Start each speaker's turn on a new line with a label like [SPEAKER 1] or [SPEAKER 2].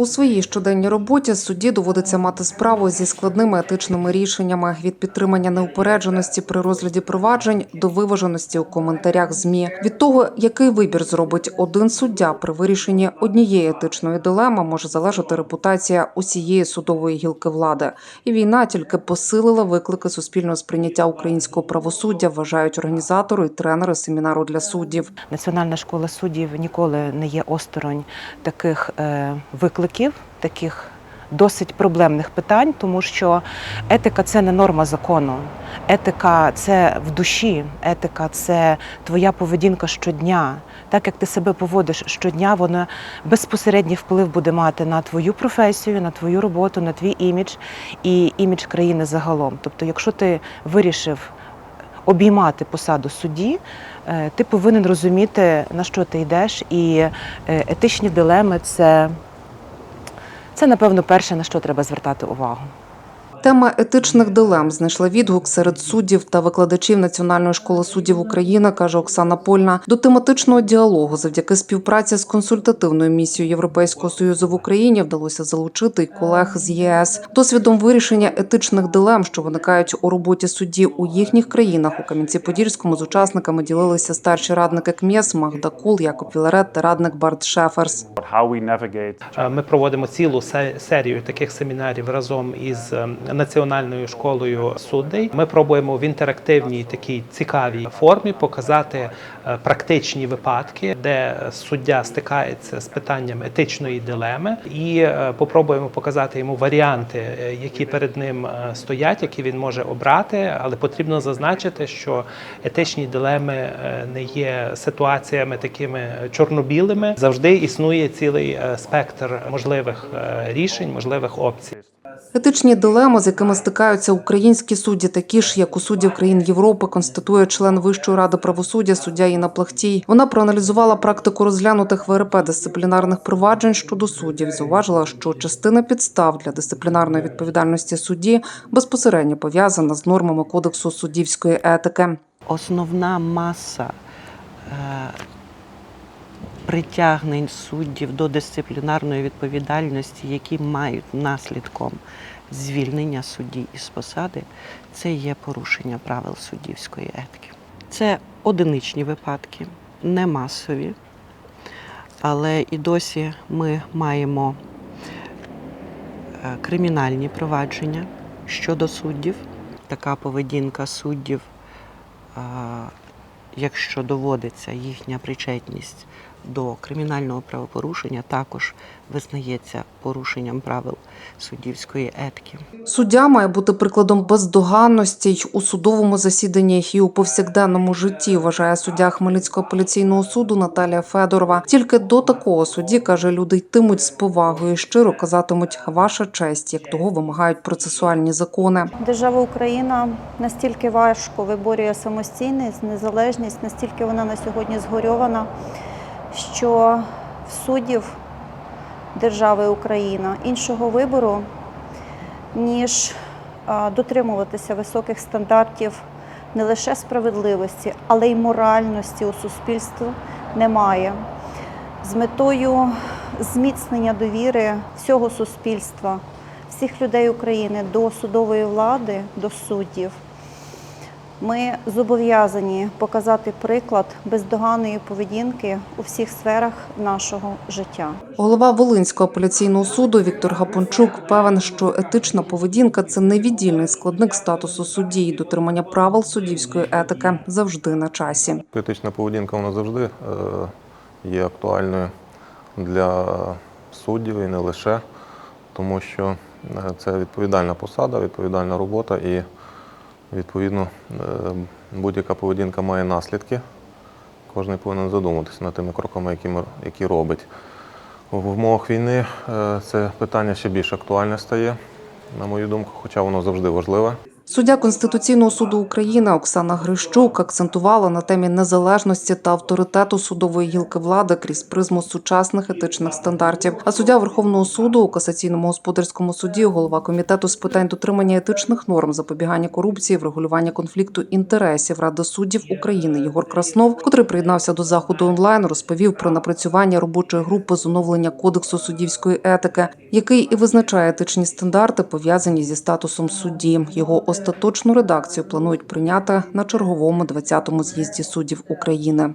[SPEAKER 1] У своїй щоденній роботі судді доводиться мати справу зі складними етичними рішеннями від підтримання неупередженості при розгляді проваджень до виваженості у коментарях змі. Від того, який вибір зробить один суддя при вирішенні однієї етичної дилеми, може залежати репутація усієї судової гілки влади. І війна тільки посилила виклики суспільного сприйняття українського правосуддя, вважають організатори і тренери семінару для суддів.
[SPEAKER 2] Національна школа суддів ніколи не є осторонь таких е, викликів, таких досить проблемних питань, тому що етика це не норма закону. Етика це в душі, етика це твоя поведінка щодня. Так як ти себе поводиш щодня, вона безпосередній вплив буде мати на твою професію, на твою роботу, на твій імідж і імідж країни загалом. Тобто, якщо ти вирішив обіймати посаду судді, е, ти повинен розуміти, на що ти йдеш, і е, етичні дилеми це, це напевно, перше, на що треба звертати увагу.
[SPEAKER 1] Тема етичних дилем знайшла відгук серед суддів та викладачів Національної школи суддів України, каже Оксана Польна. До тематичного діалогу завдяки співпраці з консультативною місією Європейського союзу в Україні вдалося залучити й колег з ЄС. Досвідом вирішення етичних дилем, що виникають у роботі судді у їхніх країнах, у Кам'янці-Подільському з учасниками ділилися старші радники КМЄС Магда Кул, Якоб Віларет та радник Барт Шеферс.
[SPEAKER 3] Е, Ми проводимо цілу серію таких семінарів разом із е, Національною школою суддей. Ми пробуємо в інтерактивній такій цікавій формі показати е, практичні випадки, де суддя стикається з питанням етичної дилеми, і е, попробуємо показати йому варіанти, е, які перед ним стоять, які він може обрати. Але потрібно зазначити, що етичні дилеми не є ситуаціями такими чорно-білими. Завжди існує цілий спектр можливих рішень, можливих опцій.
[SPEAKER 1] Етичні дилеми, з якими стикаються українські судді, такі ж як у суддів країн Європи, констатує член Вищої ради правосуддя суддя Інна Плахтій. Вона проаналізувала практику розглянутих ВРП дисциплінарних проваджень щодо суддів. Зауважила, що частина підстав для дисциплінарної відповідальності судді безпосередньо пов'язана з нормами кодексу суддівської етики.
[SPEAKER 2] Основна маса е, притягнень суддів до дисциплінарної відповідальності, які мають наслідком звільнення судді із посади, це є порушення правил суддівської етики. Це одиничні випадки, не масові, але і досі ми маємо е, кримінальні провадження щодо суддів. Така поведінка суддів якщо доводиться їхня причетність до кримінального правопорушення, також визнається порушенням правил суддівської етики.
[SPEAKER 1] Суддя має бути прикладом бездоганності й у судовому засіданні і у повсякденному житті, вважає суддя Хмельницького апеляційного суду Наталія Федорова. Тільки до такого судді каже, люди йтимуть з повагою і щиро казатимуть ваша честь, як того вимагають процесуальні закони.
[SPEAKER 4] Держава Україна настільки важко виборює самостійність, незалежність, настільки вона на сьогодні згорьована, що в суддів держави Україна іншого вибору, ніж дотримуватися високих стандартів не лише справедливості, але й моральності у суспільстві немає. З метою зміцнення довіри всього суспільства, всіх людей України до судової влади, до суддів, ми зобов'язані показати приклад бездоганної поведінки у всіх сферах нашого життя.
[SPEAKER 1] Голова Волинського апеляційного суду Віктор Гапончук певен, що етична поведінка це невіддільний складник статусу судді і дотримання правил суддівської етики завжди на часі.
[SPEAKER 5] Етична поведінка вона завжди е, є актуальною для суддів і не лише, тому що е, це відповідальна посада, відповідальна робота і відповідно е, будь-яка поведінка має наслідки. Кожен повинен задуматися над тими кроками, які, які робить. В умовах війни е, це питання ще більш актуальне стає, на мою думку, хоча воно завжди важливе.
[SPEAKER 1] Суддя Конституційного суду України Оксана Грищук акцентувала на темі незалежності та авторитету судової гілки влади крізь призму сучасних етичних стандартів. А суддя Верховного суду у касаційному господарському суді, голова комітету з питань дотримання етичних норм, запобігання корупції, врегулювання конфлікту інтересів Ради суддів України Єгор Краснов, котрий приєднався до заходу онлайн, розповів про напрацювання робочої групи з оновлення кодексу суддівської етики, який і визначає етичні стандарти, пов'язані зі статусом судді. Його остаточну редакцію планують прийняти на черговому 20-му з'їзді суддів України.